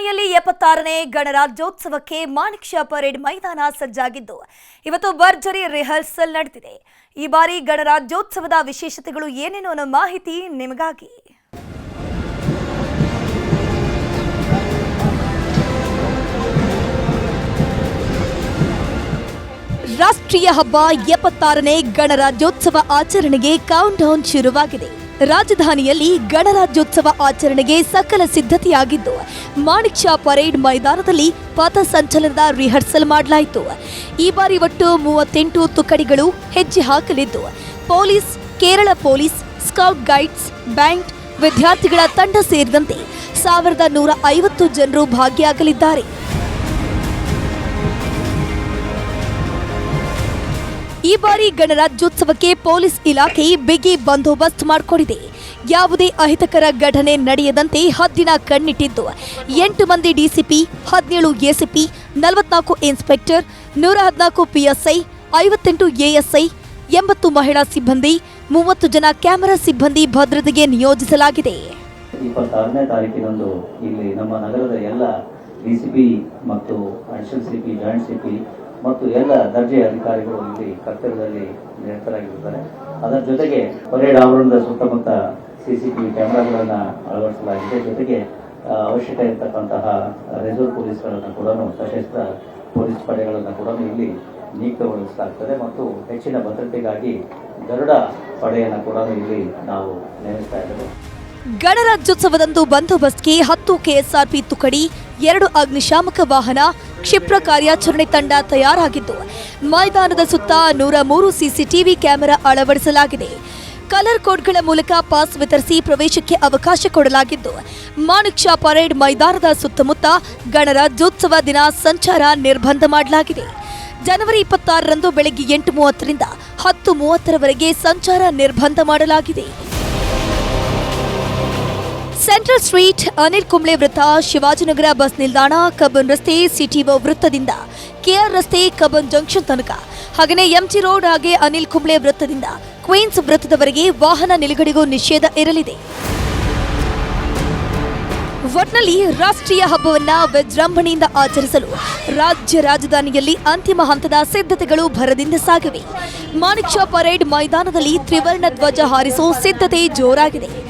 ರಾಜಧಾನಿಯಲ್ಲಿ ಎಪ್ಪತ್ತಾರನೇ ಗಣರಾಜ್ಯೋತ್ಸವಕ್ಕೆ ಮಾಣಿಕ್ ಷಾ ಪರೇಡ್ ಮೈದಾನ ಸಜ್ಜಾಗಿದ್ದು, ಇವತ್ತು ಭರ್ಜರಿ ರಿಹರ್ಸಲ್ ನಡೆದಿದೆ. ಈ ಬಾರಿ ಗಣರಾಜ್ಯೋತ್ಸವದ ವಿಶೇಷತೆಗಳು ಏನೇನು ಅನ್ನೋ ಮಾಹಿತಿ ನಿಮಗಾಗಿ. ರಾಷ್ಟ್ರೀಯ ಹಬ್ಬ ಎಪ್ಪತ್ತಾರನೇ ಗಣರಾಜ್ಯೋತ್ಸವ ಆಚರಣೆಗೆ ಕೌಂಟ್ ಡೌನ್ ಶುರುವಾಗಿದೆ. ರಾಜಧಾನಿಯಲ್ಲಿ ಗಣರಾಜ್ಯೋತ್ಸವ ಆಚರಣೆಗೆ ಸಕಲ ಸಿದ್ಧತೆಯಾಗಿದ್ದು ಮಾಣಿಕ್ ಶಾ ಪರೇಡ್ ಮೈದಾನದಲ್ಲಿ ಪಥಸಂಚಲನದ ರಿಹರ್ಸಲ್ ಮಾಡಲಾಯಿತು. ಈ ಬಾರಿ ಒಟ್ಟು ಮೂವತ್ತೆಂಟು ತುಕಡಿಗಳು ಹೆಜ್ಜೆ ಹಾಕಲಿದ್ದು, police, Kerala police, scout guides, bank ವಿದ್ಯಾರ್ಥಿಗಳ ತಂಡ ಸೇರಿದಂತೆ ಸಾವಿರದ ನೂರ ಐವತ್ತು ಜನರು ಭಾಗಿಯಾಗಲಿದ್ದಾರೆ. ಈ ಬಾರಿ ಗಣರಾಜ್ಯೋತ್ಸವಕ್ಕೆ ಪೊಲೀಸ್ ಇಲಾಖೆ ಬಿಗಿ ಬಂದೋಬಸ್ತ್ ಮಾಡಿಕೊಂಡಿದೆ. ಯಾವುದೇ ಅಹಿತಕರ ಘಟನೆ ನಡೆಯದಂತೆ ಹದ್ದಿನ ಕಣ್ಣಿಟ್ಟಿದ್ದು. ಎಂಟು ಮಂದಿ ಡಿಸಿಪಿ, ಹದಿನೇಳು ಎಸಿಪಿ, ನಲವತ್ನಾಲ್ಕು ಇನ್ಸ್ಪೆಕ್ಟರ್, ನೂರ ಹದಿನಾಲ್ಕು ಪಿಎಸ್ಐ, ಐವತ್ತೆಂಟು ಎಎಸ್ಐ, ಎಂಬತ್ತು ಮಹಿಳಾ ಸಿಬ್ಬಂದಿ, ಮೂವತ್ತು ಜನ ಕ್ಯಾಮೆರಾ ಸಿಬ್ಬಂದಿ ಭದ್ರತೆಗೆ ನಿಯೋಜಿಸಲಾಗಿದೆ. ಇಪ್ಪತ್ತಾರನೇ ತಾರೀಕಿನಂದು ಇಲ್ಲಿ ನಮ್ಮ ನಗರದ ಎಲ್ಲ ಡಿ ಸಿ ಪಿ ಮತ್ತು additional C P, joint C P ಮತ್ತು ಎಲ್ಲ ದರ್ಜೆಯ ಅಧಿಕಾರಿಗಳು ಇಲ್ಲಿ ಕರ್ತವ್ಯದಲ್ಲಿ ನಿರತರಾಗಿರುತ್ತಾರೆ. ಅದರ ಜೊತೆಗೆ ಪರೇಡ್ ಆವರಣದ ಸುತ್ತಮುತ್ತ ಸಿ ಸಿ ಟಿ ಕ್ಯಾಮೆರಾಗಳನ್ನು ಅಳವಡಿಸಲಾಗಿದೆ. ಜೊತೆಗೆ ಅವಶ್ಯಕ ಇರತಕ್ಕಂತಹ ರಿಸರ್ವ್ ಪೊಲೀಸ್ಗಳನ್ನು ಕೂಡ ಸಶಸ್ತ್ರ ಪೊಲೀಸ್ ಪಡೆಗಳನ್ನು ಕೂಡ ಇಲ್ಲಿ ನಿಯುಕ್ತಗೊಳಿಸಲಾಗ್ತದೆ ಮತ್ತು ಹೆಚ್ಚಿನ ಭದ್ರತೆಗಾಗಿ ಗರುಡ ಪಡೆಯನ್ನು ಕೂಡ ಇಲ್ಲಿ ನಾವು ನೇಮಿಸ್ತಾ ಇದ್ದೇವೆ. ಗಣರಾಜ್ಯೋತ್ಸವದಂದು ಬಂದೋಬಸ್ತ್ಗೆ ಹತ್ತು ಕೆಎಸ್ಆರ್ಪಿ ತುಕಡಿ, ಎರಡು ಅಗ್ನಿಶಾಮಕ ವಾಹನ, ಕ್ಷಿಪ್ರ ಕಾರ್ಯಾಚರಣೆ ತಂಡ ತಯಾರಾಗಿದ್ದು, ಮೈದಾನದ ಸುತ್ತ ನೂರ ಮೂರು ಸಿಸಿಟಿವಿ ಕ್ಯಾಮೆರಾ ಅಳವಡಿಸಲಾಗಿದೆ. ಕಲರ್ ಕೋಡ್ಗಳ ಮೂಲಕ ಪಾಸ್ ವಿತರಿಸಿ ಪ್ರವೇಶಕ್ಕೆ ಅವಕಾಶ ಕೊಡಲಾಗಿದ್ದು, ಮಾಣಿಕ್ ಶಾ ಪರೇಡ್ ಮೈದಾನದ ಸುತ್ತಮುತ್ತ ಗಣರಾಜ್ಯೋತ್ಸವ ದಿನ ಸಂಚಾರ ನಿರ್ಬಂಧ ಮಾಡಲಾಗಿದೆ. ಜನವರಿ ಇಪ್ಪತ್ತಾರರಂದು ಬೆಳಗ್ಗೆ ಎಂಟು ಮೂವತ್ತರಿಂದ ಹತ್ತು ಮೂವತ್ತರವರೆಗೆ ಸಂಚಾರ ನಿರ್ಬಂಧ ಮಾಡಲಾಗಿದೆ. ಸೆಂಟ್ರಲ್ ಸ್ಟ್ರೀಟ್ ಅನಿಲ್ ಕುಂಬ್ಳೆ ವೃತ್ತ ಶಿವಾಜಿನಗರ ಬಸ್ ನಿಲ್ದಾಣ ಕಬ್ಬನ್ ರಸ್ತೆ ಸಿಟಿಒ ವೃತ್ತದಿಂದ ಕೆಆರ್ ರಸ್ತೆ ಕಬ್ಬನ್ ಜಂಕ್ಷನ್ ತನಕ. ಹಾಗೆಯೇ ಎಂಜಿ ರೋಡ್ ಹಾಗೆ ಅನಿಲ್ ಕುಂಬ್ಳೆ ವೃತ್ತದಿಂದ ಕ್ವೀನ್ಸ್ ವೃತ್ತದವರೆಗೆ ವಾಹನ ನಿಲುಗಡೆಗೂ ನಿಷೇಧ ಇರಲಿದೆ. ಒಟ್ನಲ್ಲಿ ರಾಷ್ಟ್ರೀಯ ಹಬ್ಬವನ್ನ ವಿಜೃಂಭಣೆಯಿಂದ ಆಚರಿಸಲು ರಾಜ್ಯ ರಾಜಧಾನಿಯಲ್ಲಿ ಅಂತಿಮ ಹಂತದ ಸಿದ್ಧತೆಗಳು ಭರದಿಂದ ಸಾಗಿವೆ. ಮಾಣಿಕ್ ಪರೇಡ್ ಮೈದಾನದಲ್ಲಿ ತ್ರಿವರ್ಣ ಧ್ವಜ ಹಾರಿಸೋ ಸಿದ್ಧತೆ ಜೋರಾಗಿದೆ.